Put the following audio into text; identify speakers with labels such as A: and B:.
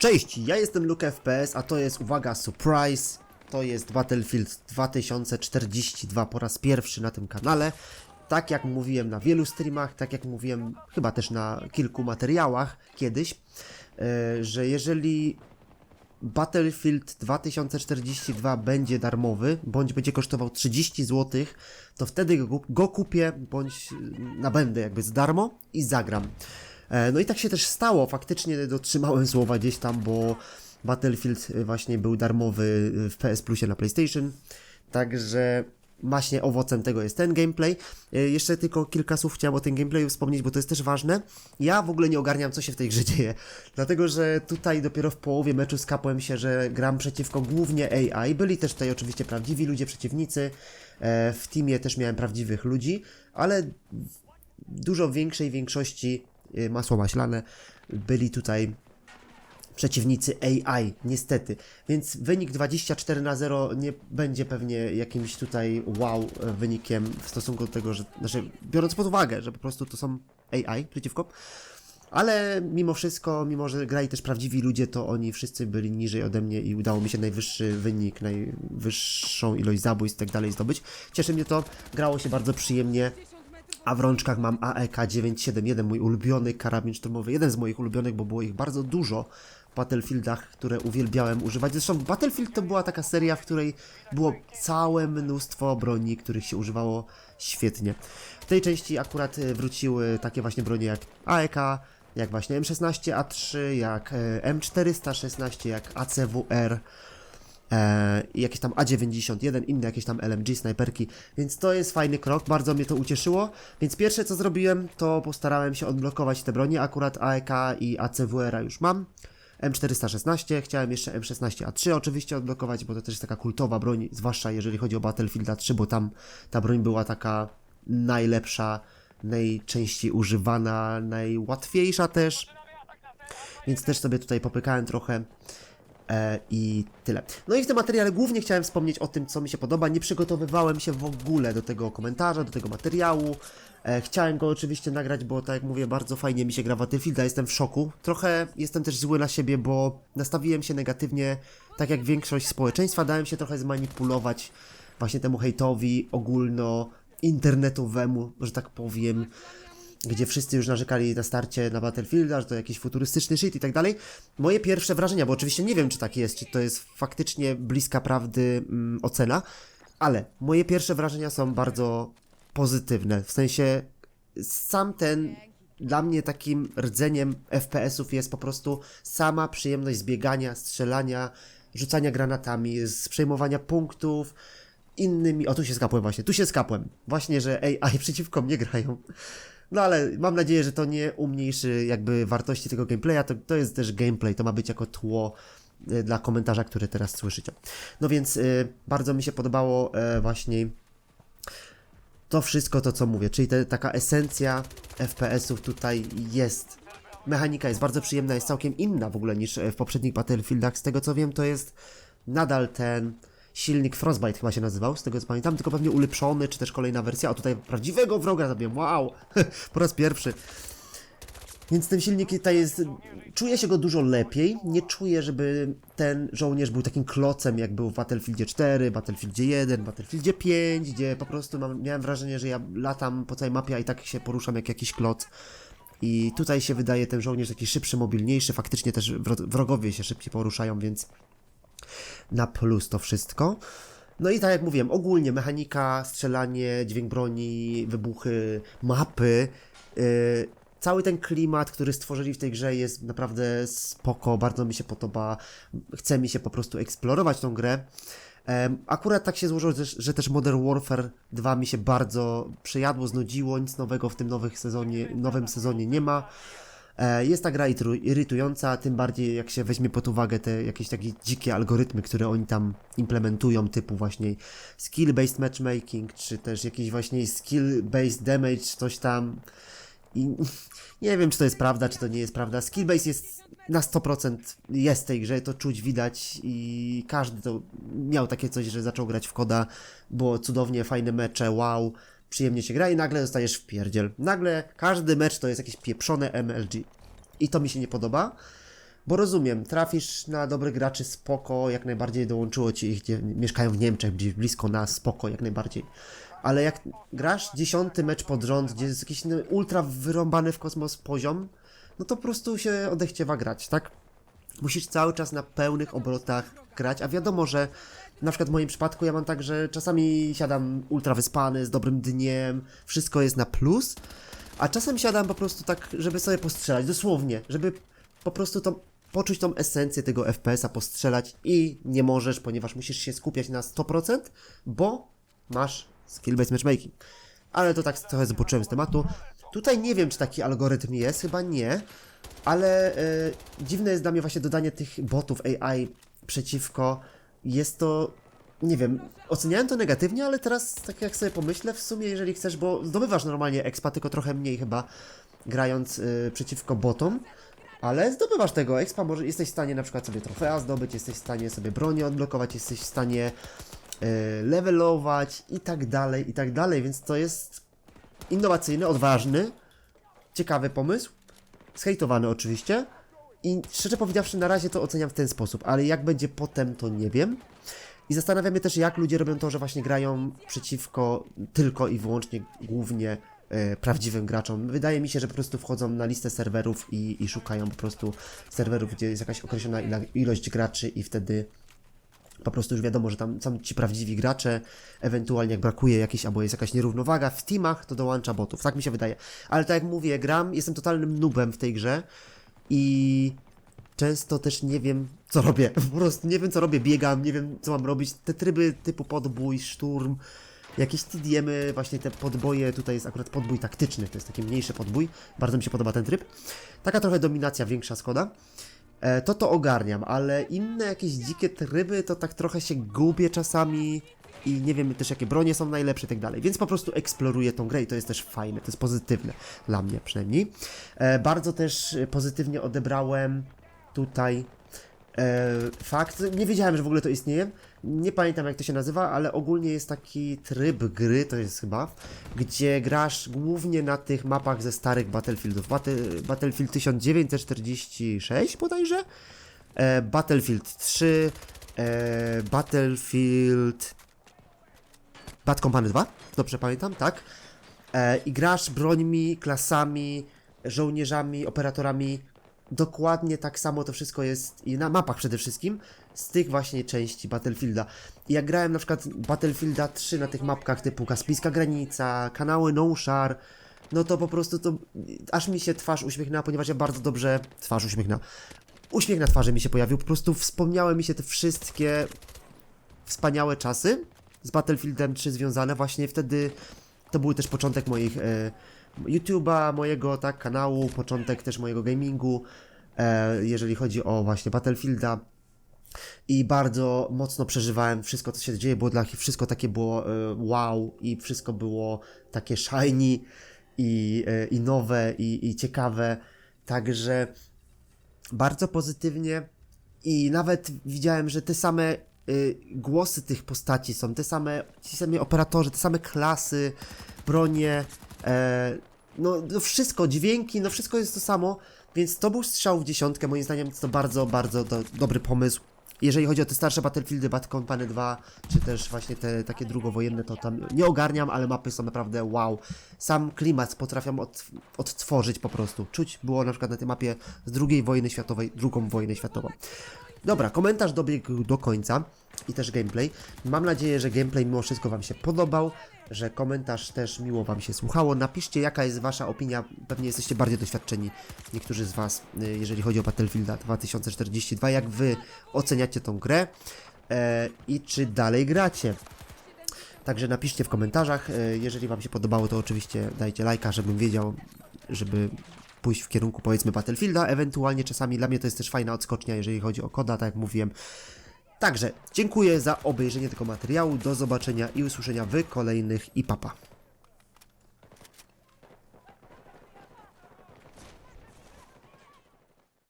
A: Cześć, ja jestem Luke FPS, a to jest, uwaga, surprise, to jest Battlefield 2042 po raz pierwszy na tym kanale. Tak jak mówiłem na wielu streamach, tak jak mówiłem chyba też na kilku materiałach kiedyś, e, że jeżeli Battlefield 2042 będzie darmowy, bądź będzie kosztował 30 zł, to wtedy go, go kupię, bądź nabędę jakby za darmo i zagram. E, No i tak się też stało, faktycznie dotrzymałem słowa gdzieś tam, bo Battlefield y, właśnie był darmowy y, w PS Plusie na PlayStation, także właśnie owocem tego jest ten gameplay. E, Jeszcze tylko kilka słów chciałem o tym gameplayu wspomnieć, bo to jest też ważne. Ja w ogóle nie ogarniam, co się w tej grze dzieje, dlatego że tutaj dopiero w połowie meczu skapłem się, że gram przeciwko głównie AI. Byli też tutaj oczywiście prawdziwi ludzie, przeciwnicy. E, W teamie też miałem prawdziwych ludzi, ale w dużo większej większości masło maślane byli tutaj przeciwnicy AI, niestety. Więc wynik 24 na 0 nie będzie pewnie jakimś tutaj wow wynikiem w stosunku do tego, że, znaczy, biorąc pod uwagę, że po prostu to są AI przeciwko. Ale mimo wszystko, mimo że grali też prawdziwi ludzie, to oni wszyscy byli niżej ode mnie i udało mi się najwyższy wynik, najwyższą ilość zabójstw i tak dalej zdobyć. Cieszy mnie to, grało się bardzo przyjemnie. A w rączkach mam E AEK 971, mój ulubiony karabin szturmowy. Jeden z moich ulubionych, bo było ich bardzo dużo w Battlefieldach, które uwielbiałem używać. Zresztą Battlefield to była taka seria, w której było całe mnóstwo broni, których się używało świetnie. W tej części akurat e, wróciły takie właśnie bronie jak AEK, jak właśnie M16A3, jak e, M416, jak ACWR e, jakieś tam A91, inne jakieś tam LMG, snajperki, więc to jest fajny krok, bardzo mnie to ucieszyło, więc pierwsze co zrobiłem, to postarałem się odblokować te bronie, akurat AEK i ACWR już mam, M416, chciałem jeszcze M16A3 oczywiście odblokować, bo to też jest taka kultowa broń, zwłaszcza jeżeli chodzi o Battlefield 3, bo tam ta broń była taka najlepsza, najczęściej używana, najłatwiejsza też, więc też sobie tutaj popykałem trochę i tyle. No i w tym materiale głównie chciałem wspomnieć o tym, co mi się podoba. Nie przygotowywałem się w ogóle do tego komentarza, do tego materiału. E, chciałem go oczywiście nagrać, bo tak jak mówię, bardzo fajnie mi się gra Battlefielda, jestem w szoku. Trochę jestem też zły na siebie, bo nastawiłem się negatywnie, tak jak większość społeczeństwa, dałem się trochę zmanipulować właśnie temu hejtowi ogólno internetowemu, że tak powiem gdzie wszyscy już narzekali na starcie na Battlefielda, że to jakiś futurystyczny shit i tak dalej. Moje pierwsze wrażenia, bo oczywiście nie wiem, czy tak jest, czy to jest faktycznie bliska prawdy mm, ocena, ale moje pierwsze wrażenia są bardzo pozytywne. W sensie sam ten dla mnie takim rdzeniem FPS-ów jest po prostu sama przyjemność zbiegania, strzelania, rzucania granatami, z przejmowania punktów, innymi. O, tu się skapłem właśnie, tu się skapłem. Właśnie, że AI przeciwko mnie grają. No ale mam nadzieję, że to nie umniejszy jakby wartości tego gameplaya. To, to jest też gameplay, to ma być jako tło y, dla komentarza, który teraz słyszycie. No więc y, bardzo mi się podobało y, właśnie to wszystko to, co mówię, czyli te, taka esencja FPS-ów tutaj jest. Mechanika jest bardzo przyjemna, jest całkiem inna w ogóle niż e, w poprzednich Battlefieldach. Z tego co wiem, to jest nadal ten silnik Frostbite chyba się nazywał, z tego co pamiętam, tylko pewnie ulepszony, czy też kolejna wersja. A tutaj prawdziwego wroga zabiłem, wow! po raz pierwszy. Więc ten silnik tutaj jest. Czuję się go dużo lepiej. Nie czuję, żeby ten żołnierz był takim klocem, jak był w Battlefieldzie 4, Battlefieldzie 1, Battlefieldzie 5, gdzie po prostu mam, miałem wrażenie, że ja latam po całej mapie, i tak się poruszam jak jakiś kloc. I tutaj się wydaje ten żołnierz taki szybszy, mobilniejszy. Faktycznie też wro- wrogowie się szybciej poruszają, więc na plus to wszystko. No i tak jak mówiłem, ogólnie mechanika, strzelanie, dźwięk broni, wybuchy, mapy. Yy, cały ten klimat, który stworzyli w tej grze jest naprawdę spoko, bardzo mi się podoba. Chce mi się po prostu eksplorować tą grę. Akurat tak się złożyło, że też Modern Warfare 2 mi się bardzo przejadło, znudziło, nic nowego w tym nowych sezonie, nowym sezonie nie ma. E, Jest ta gra irytu- irytująca, tym bardziej jak się weźmie pod uwagę te jakieś takie dzikie algorytmy, które oni tam implementują, typu właśnie skill-based matchmaking, czy też jakiś właśnie skill-based damage, coś tam. I nie wiem, czy to jest prawda, czy to nie jest prawda. Skillbase jest na 100% jest w tej grze, to czuć, widać i każdy to miał takie coś, że zaczął grać w koda, było cudownie, fajne mecze, wow, przyjemnie się gra i nagle dostajesz w pierdziel. Nagle każdy mecz to jest jakieś pieprzone MLG. I to mi się nie podoba. Bo rozumiem, trafisz na dobrych graczy spoko, jak najbardziej dołączyło ci ich, mieszkają w Niemczech, gdzieś blisko nas, spoko, jak najbardziej. Ale jak grasz dziesiąty mecz pod rząd, gdzie jest jakiś no, ultra wyrąbany w kosmos poziom, no to po prostu się odechciewa grać, tak? Musisz cały czas na pełnych obrotach grać, a wiadomo, że na przykład w moim przypadku ja mam tak, że czasami siadam ultra wyspany, z dobrym dniem, wszystko jest na plus, a czasem siadam po prostu tak, żeby sobie postrzelać, dosłownie, żeby po prostu to, poczuć tą esencję tego FPS-a, postrzelać i nie możesz, ponieważ musisz się skupiać na 100%, bo masz skill-based matchmaking. Ale to tak trochę zboczyłem z tematu. Tutaj nie wiem, czy taki algorytm jest, chyba nie, ale e, dziwne jest dla mnie właśnie dodanie tych botów AI przeciwko. Jest to, nie wiem, oceniałem to negatywnie, ale teraz tak jak sobie pomyślę, w sumie jeżeli chcesz, bo zdobywasz normalnie expa, tylko trochę mniej chyba grając e, przeciwko botom, ale zdobywasz tego. Expa, może jesteś w stanie na przykład sobie trofea zdobyć, jesteś w stanie sobie bronię odblokować, jesteś w stanie e, levelować i tak dalej, i tak dalej, więc to jest innowacyjny, odważny, ciekawy pomysł, zhejtowany oczywiście i szczerze powiedziawszy na razie to oceniam w ten sposób, ale jak będzie potem to nie wiem. I zastanawiam się też jak ludzie robią to, że właśnie grają przeciwko tylko i wyłącznie głównie e, prawdziwym graczom. Wydaje mi się, że po prostu wchodzą na listę serwerów i, i szukają po prostu serwerów, gdzie jest jakaś określona ilość graczy i wtedy po prostu już wiadomo, że tam są ci prawdziwi gracze, ewentualnie jak brakuje jakiejś, albo jest jakaś nierównowaga w teamach, to dołącza botów, tak mi się wydaje. Ale tak jak mówię, gram, jestem totalnym nubem w tej grze i często też nie wiem, co robię. Po prostu nie wiem, co robię, biegam, nie wiem, co mam robić. Te tryby typu podbój, szturm, jakieś TDM-y, właśnie te podboje, tutaj jest akurat podbój taktyczny, to jest taki mniejszy podbój, bardzo mi się podoba ten tryb. Taka trochę dominacja, większa szkoda. E, to to ogarniam, ale inne jakieś dzikie tryby to tak trochę się gubię czasami i nie wiem też jakie bronie są najlepsze i tak dalej, więc po prostu eksploruję tą grę i to jest też fajne, to jest pozytywne dla mnie przynajmniej. E, bardzo też pozytywnie odebrałem tutaj e, fakt, nie wiedziałem, że w ogóle to istnieje, nie pamiętam jak to się nazywa, ale ogólnie jest taki tryb gry, to jest chyba, gdzie grasz głównie na tych mapach ze starych Battlefieldów. Battle, Battlefield 1946 bodajże, e, Battlefield 3, e, Battlefield Bad Company 2, dobrze pamiętam, tak? E, I grasz brońmi, klasami, żołnierzami, operatorami. Dokładnie tak samo to wszystko jest i na mapach przede wszystkim z tych właśnie części Battlefielda. I jak grałem na przykład Battlefielda 3 na tych mapkach typu Kaspijska Granica, kanały No Shar, no to po prostu to aż mi się twarz uśmiechnęła, ponieważ ja bardzo dobrze twarz uśmiechnęła. Uśmiech na twarzy mi się pojawił, po prostu wspomniały mi się te wszystkie wspaniałe czasy z Battlefieldem 3 związane. Właśnie wtedy to był też początek moich e, YouTube'a, mojego tak kanału, początek też mojego gamingu, e, jeżeli chodzi o właśnie Battlefielda. I bardzo mocno przeżywałem wszystko, co się dzieje, było dla wszystko takie było e, wow i wszystko było takie shiny i, e, i nowe i, i ciekawe. Także bardzo pozytywnie i nawet widziałem, że te same głosy tych postaci są, te same, ci sami operatorzy, te same klasy, bronie, e, no, no wszystko, dźwięki, no wszystko jest to samo, więc to był strzał w dziesiątkę, moim zdaniem to bardzo, bardzo do, dobry pomysł. Jeżeli chodzi o te starsze Battlefieldy, Bad Company 2, czy też właśnie te takie drugowojenne, to tam nie ogarniam, ale mapy są naprawdę wow. Sam klimat potrafią od, odtworzyć po prostu. Czuć było na przykład na tej mapie z II wojny światowej, drugą wojnę światową. Dobra, komentarz dobiegł do końca i też gameplay. Mam nadzieję, że gameplay mimo wszystko Wam się podobał, że komentarz też miło Wam się słuchało. Napiszcie, jaka jest Wasza opinia. Pewnie jesteście bardziej doświadczeni, niektórzy z Was, y, jeżeli chodzi o Battlefielda 2042. Jak Wy oceniacie tą grę e, i czy dalej gracie? Także napiszcie w komentarzach. e, Jeżeli Wam się podobało, to oczywiście dajcie lajka, żebym wiedział, żeby pójść w kierunku powiedzmy Battlefielda. Ewentualnie czasami dla mnie to jest też fajna odskocznia, jeżeli chodzi o koda, tak jak mówiłem. Także dziękuję za obejrzenie tego materiału. Do zobaczenia i usłyszenia w kolejnych i papa.